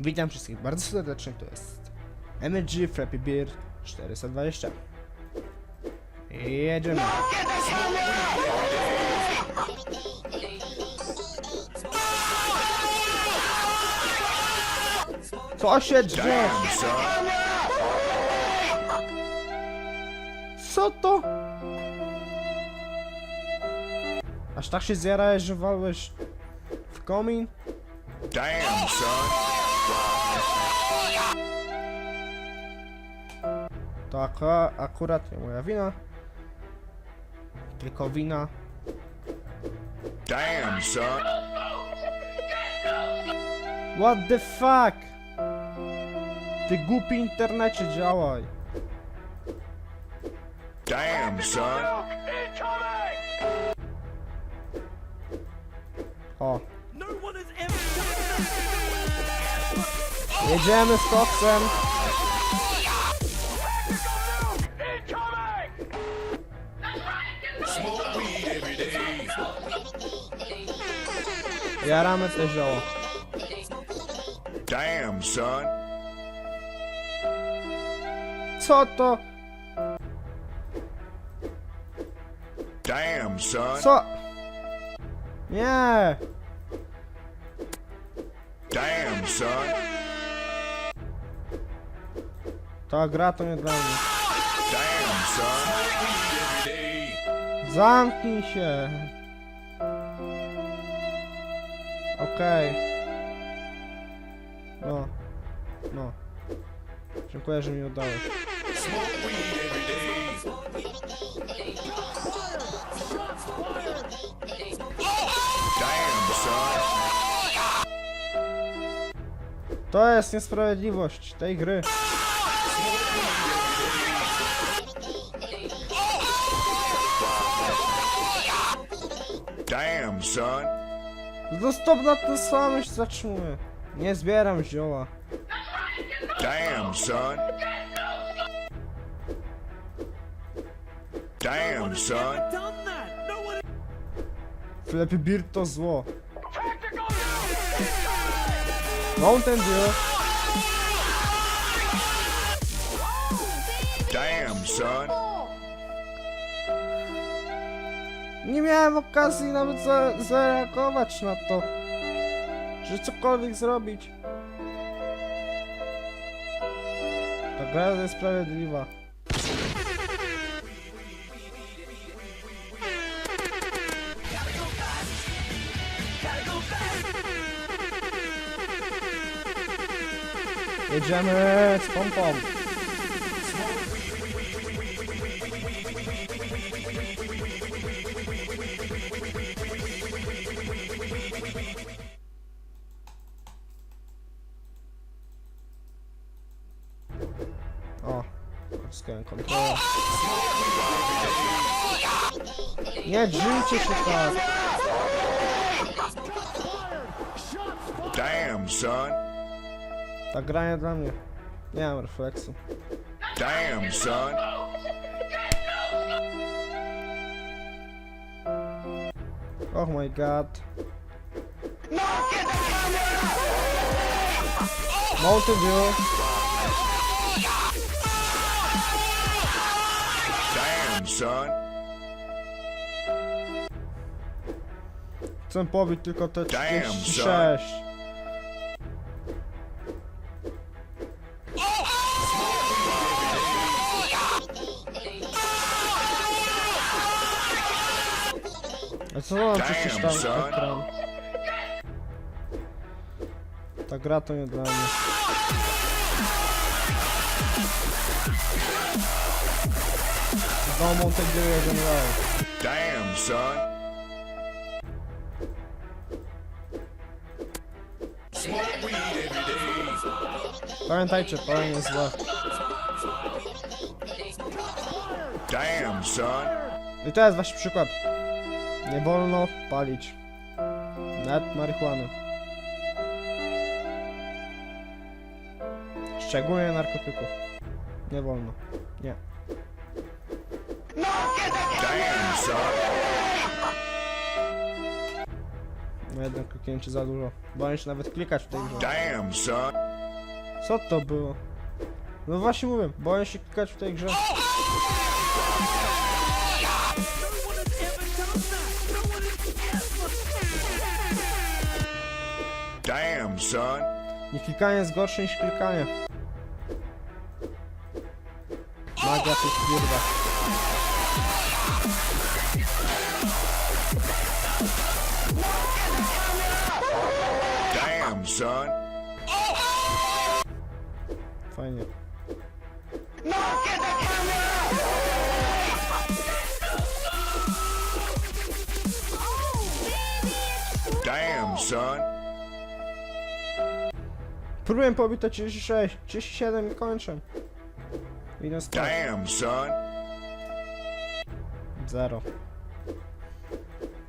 Witam wszystkich bardzo serdecznie, to jest MG Flappy Beard 420. Jedziemy. Co się dzieje? Co to? Aż tak się zjarałeś, że walłeś w komin? Damn, son. To akura, akurat nie moja wina. Tylko wina. Damn, son. What the fuck? Ty głupi internecie działaj. Damn, son. O. Jedziemy z koksem. Jaramy te zioło. Damn, son. Co to? Damn, son. Co? Nie! Damn, son. Ta gra to nie dla mnie. Zamknij się. Okej. No. No. Dziękuję, że mi oddałeś. To jest niesprawiedliwość tej gry. Damn, son. Stop na to samo się zatrzymuje. Nie zbieram zioła. Damn, son. Damn, son. Flappy Beard to zło. Mountain Dew. Damn, son. Nie miałem okazji nawet za zareagować na to. Że cokolwiek zrobić. Ta gra jest sprawiedliwa. Jedziemy z pompą. Odzyskałem kontrolę. Nie drzymcie się tak! Damn, son. Ta gra nie dla mnie. Nie mam refleksu. Damn, son. Oh my god. Mountain Dew. Son. Chcę pobić tylko te Damn, 36. A co Damn, czyś tam son. ekran? Ta gra to nie dla mnie. Mountain Dew jeden raz. Damn, son. Pamiętajcie, palenie jest złe. Damn, son. I to jest właśnie przykład. Nie wolno palić. Nawet marihuany. Szczególnie narkotyków. Nie wolno. Nie. Damn, son. No jednak kliknięcie za dużo. Boję się nawet klikać w tej grze. Damn, son. Co to było? No właśnie mówię, boję się klikać w tej grze. Damn, son. Nie klikanie jest gorsze niż klikanie. Magia tych kurwa. Son. Fajnie. Damn, son. Próbuję pobić to 36, 37 i kończę. Idę Damn, son. Zero.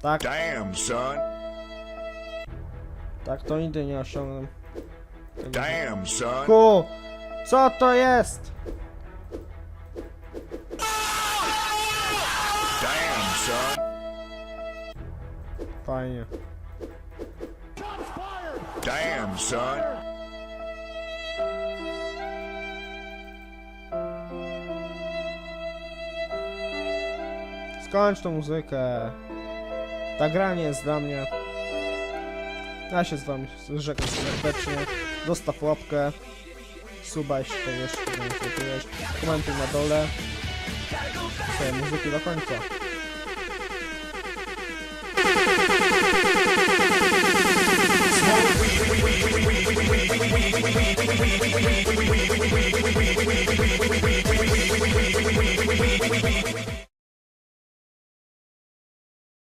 Tak, Damn, son. Tak to nigdy nie osiągnę. Damn, son. Ku! Co to jest? Damn, son. Fajnie. Damn, son. Skończ tą muzykę. Ta gra nie jest dla mnie. Ja się z wami żegnam serdecznie. Dostaw łapkę. Suba, jeśli to wiesz, nie komentuj na dole. Sobie muzyki do końca.